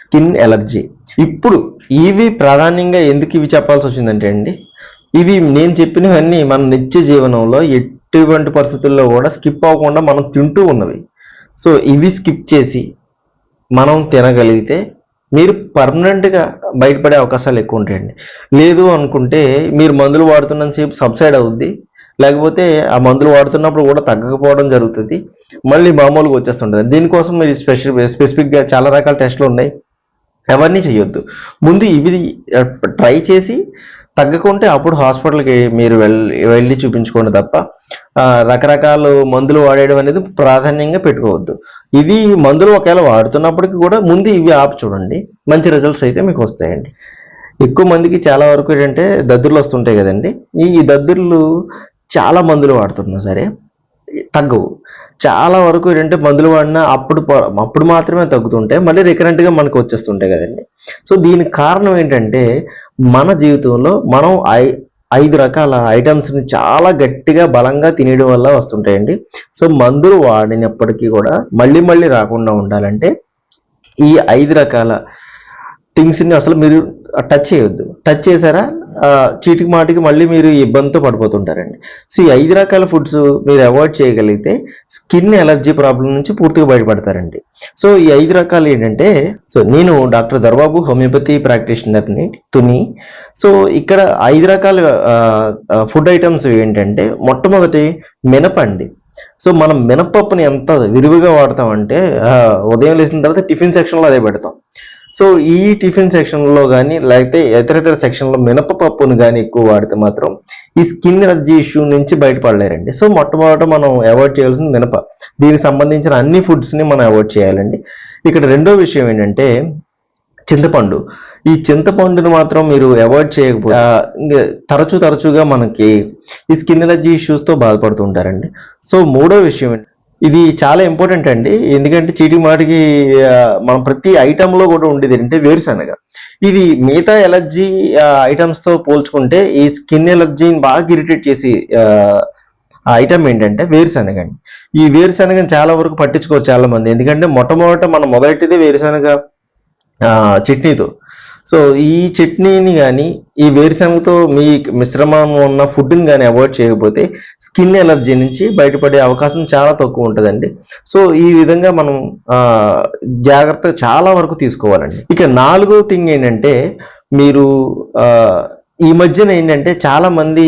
Skin allergy. ఇప్పుడు ఇవి ప్రాధాన్యంగా ఎందుకు ఇవి చెప్పాల్సి వచ్చిందంటే అండి ఇవి నేను చెప్పినవన్నీ మన నిత్య జీవనంలో ఎటువంటి పరిస్థితుల్లో కూడా స్కిప్ అవ్వకుండా మనం తింటూ ఉన్నవి. సో ఇవి స్కిప్ చేసి మనం తినగలిగితే మీరు పర్మనెంట్గా బయటపడే అవకాశాలు ఎక్కువ ఉంటాయండి. లేదు అనుకుంటే మీరు మందులు వాడుతున్నంతసేపు సబ్సైడ్ అవుద్ది లేకపోతే ఆ మందులు వాడుతున్నప్పుడు కూడా తగ్గకపోవడం జరుగుతుంది. మళ్ళీ మామూలుగా వచ్చేస్తుంటుంది. దీనికోసం మీరు స్పెషల్ స్పెసిఫిక్గా చాలా రకాల టెస్ట్లు ఉన్నాయి. అవన్నీ చేయొద్దు ముందు ఇవి ట్రై చేసి తగ్గకుంటే అప్పుడు హాస్పిటల్కి మీరు వెళ్ళి వెళ్ళి చూపించుకోండి తప్ప రకరకాల మందులు వాడేయడం అనేది ప్రాధాన్యంగా పెట్టుకోవద్దు. ఇది మందులు ఒకవేళ వాడుతున్నప్పటికీ కూడా ముందు ఇవి ఆపి చూడండి. మంచి రిజల్ట్స్ అయితే మీకు వస్తాయండి. ఎక్కువ మందికి చాలా వరకు ఏంటంటే దద్దుర్లు వస్తుంటాయి కదండి. ఈ దద్దుర్లు చాలా మందులు వాడుతున్నా సరే తగ్గవు. చాలా వరకు ఏంటంటే మందులు వాడినా అప్పుడు అప్పుడు మాత్రమే తగ్గుతుంటాయి మళ్ళీ రికరెంట్గా మనకు వచ్చేస్తుంటాయి కదండి. సో దీనికి కారణం ఏంటంటే మన జీవితంలో మనం ఐ ఐదు రకాల ఐటమ్స్ని చాలా గట్టిగా బలంగా తినేయడం వల్ల వస్తుంటాయండి. సో మందులు వాడినప్పటికీ కూడా మళ్ళీ మళ్ళీ రాకుండా ఉండాలంటే ఈ ఐదు రకాల థింగ్స్ని అసలు మీరు టచ్ చేయొద్దు. టచ్ చేశారా? చీటికి మాటికి మళ్ళీ మీరు ఇబ్బందితో పడిపోతుంటారండి. సో ఈ ఐదు రకాల ఫుడ్స్ మీరు అవాయిడ్ చేయగలిగితే స్కిన్ ఎలర్జీ ప్రాబ్లం నుంచి పూర్తిగా బయటపడతారండి. సో ఈ ఐదు రకాలు ఏంటంటే సో నేను డాక్టర్ దర్బాబు హోమియోపతి ప్రాక్టీషనర్ని తుని. సో ఇక్కడ ఐదు రకాల ఫుడ్ ఐటమ్స్ ఏంటంటే మొట్టమొదటి మినపండి సో మనం మినపప్పుని ఎంత విరివిగా వాడతామంటే ఉదయం లేచిన తర్వాత టిఫిన్ సెక్షన్లో అదే పెడతాం. సో ఈ టిఫిన్ సెక్షన్లో కానీ లేకపోతే ఇతర ఇతర సెక్షన్లో మినపప్పును కానీ ఎక్కువ వాడితే మాత్రం ఈ స్కిన్ ఎలర్జీ ఇష్యూ నుంచి బయటపడలేరండి. సో మొట్టమొదట మనం అవాయిడ్ చేయాల్సింది మినప. దీనికి సంబంధించిన అన్ని ఫుడ్స్ని మనం అవాయిడ్ చేయాలండి. ఇక్కడ రెండో విషయం ఏంటంటే చింతపండు. ఈ చింతపండును మాత్రం మీరు అవాయిడ్ చేయకపోతే తరచు తరచూ తరచుగా మనకి ఈ స్కిన్ ఎలర్జీ ఇష్యూస్తో బాధపడుతుంటారండి సో మూడో విషయం ఇది చాలా ఇంపార్టెంట్ అండి. ఎందుకంటే చీటి మాటికి మనం ప్రతి ఐటెంలో కూడా ఉండేది ఏంటంటే వేరుశనగ. ఇది మిగతా ఎలర్జీ ఐటమ్స్తో పోల్చుకుంటే ఈ స్కిన్ ఎలర్జీని బాగా ఇరిటేట్ చేసి ఆ ఐటమ్ ఏంటంటే వేరుశనగ అండి. ఈ వేరుశనగని చాలా వరకు పట్టించుకోవచ్చు చాలా మంది ఎందుకంటే మొట్టమొదట మనం మొదటిది వేరుశనగ చట్నీతో. సో ఈ చట్నీని కానీ ఈ వేరుశనగతో మీ మిశ్రమం ఉన్న ఫుడ్ని కానీ అవాయిడ్ చేయకపోతే స్కిన్ ఎలర్జీ నుంచి బయటపడే అవకాశం చాలా తక్కువ ఉంటుందండి. సో ఈ విధంగా మనం జాగ్రత్త చాలా వరకు తీసుకోవాలండి. ఇక నాలుగో థింగ్ ఏంటంటే మీరు ఈ మధ్యన ఏంటంటే చాలామంది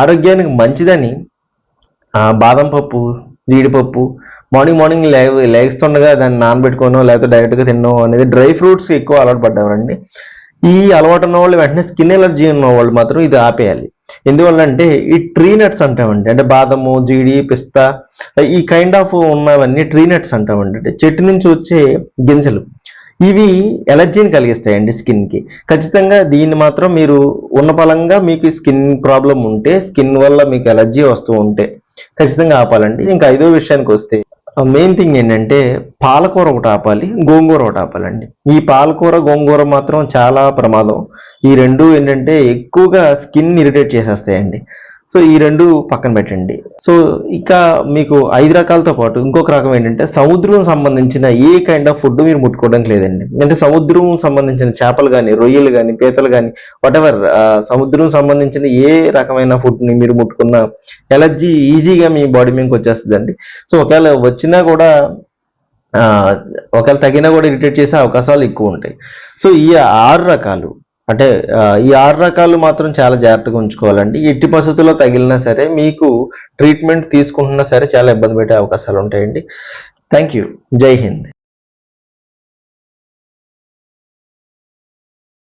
ఆరోగ్యానికి మంచిదని బాదం పప్పు జీడిపప్పు. మార్నింగ్ మార్నింగ్ లేవ్ లేస్తుండగా దాన్ని నానబెట్టుకోనో లేకపోతే డైరెక్ట్గా తినో అనేది డ్రై ఫ్రూట్స్ ఎక్కువ అలవాటు పడ్డామండి. ఈ అలవాటు ఉన్న వాళ్ళు వెంటనే స్కిన్ ఎలర్జీ ఉన్న వాళ్ళు మాత్రం ఇది ఆపేయాలి. ఎందువల్ల అంటే ఈ ట్రీ నట్స్ అంటామండి. అంటే బాదము జీడి పిస్తా ఈ కైండ్ ఆఫ్ ఉన్నవన్నీ ట్రీ నట్స్ అంటామండి. అంటే చెట్టు నుంచి వచ్చే గింజలు. ఇవి ఎలర్జీని కలిగిస్తాయండి స్కిన్కి. ఖచ్చితంగా దీన్ని మాత్రం మీరు ఉన్న పలంగా మీకు స్కిన్ ప్రాబ్లం ఉంటే స్కిన్ వల్ల మీకు ఎలర్జీ వస్తూ ఉంటే ఖచ్చితంగా ఆపాలండి. ఇంకా ఐదో విషయానికి వస్తే మెయిన్ థింగ్ ఏంటంటే పాలకూర ఒకటి ఆపాలి గోంగూర ఒకటి ఆపాలండి. ఈ పాలకూర గోంగూర మాత్రం చాలా ప్రమాదం. ఈ రెండు ఏంటంటే ఎక్కువగా స్కిన్ ఇరిటేట్ చేసేస్తాయండి. సో ఈ రెండు పక్కన పెట్టండి. సో ఇక మీకు ఐదు రకాలతో పాటు ఇంకొక రకం ఏంటంటే సముద్రం సంబంధించిన ఏ కైండ్ ఆఫ్ ఫుడ్ మీరు ముట్టుకోవడానికి లేదండి. అంటే సముద్రం సంబంధించిన చేపలు కానీ రొయ్యలు కానీ పీతలు కానీ వాటెవర్ సముద్రం సంబంధించిన ఏ రకమైన ఫుడ్ని మీరు ముట్టుకున్న ఎలర్జీ ఈజీగా మీ బాడీ మీదకి వచ్చేస్తుందండి. సో ఒకవేళ వచ్చినా కూడా ఒకవేళ తగినా కూడా ఇరిటేట్ చేసే అవకాశాలు ఎక్కువ ఉంటాయి. సో ఈ ఆరు రకాలు అంటే ఈ ఆరు రకాలు మాత్రం చాలా జాగ్రత్తగా ఉంచుకోవాలండి. ఎట్టి పరిస్థితుల్లో తగిలినా సరే మీకు ట్రీట్మెంట్ తీసుకుంటున్నా సరే చాలా ఇబ్బంది పెట్టే అవకాశాలు ఉంటాయండి. Thank you. జై హింద్.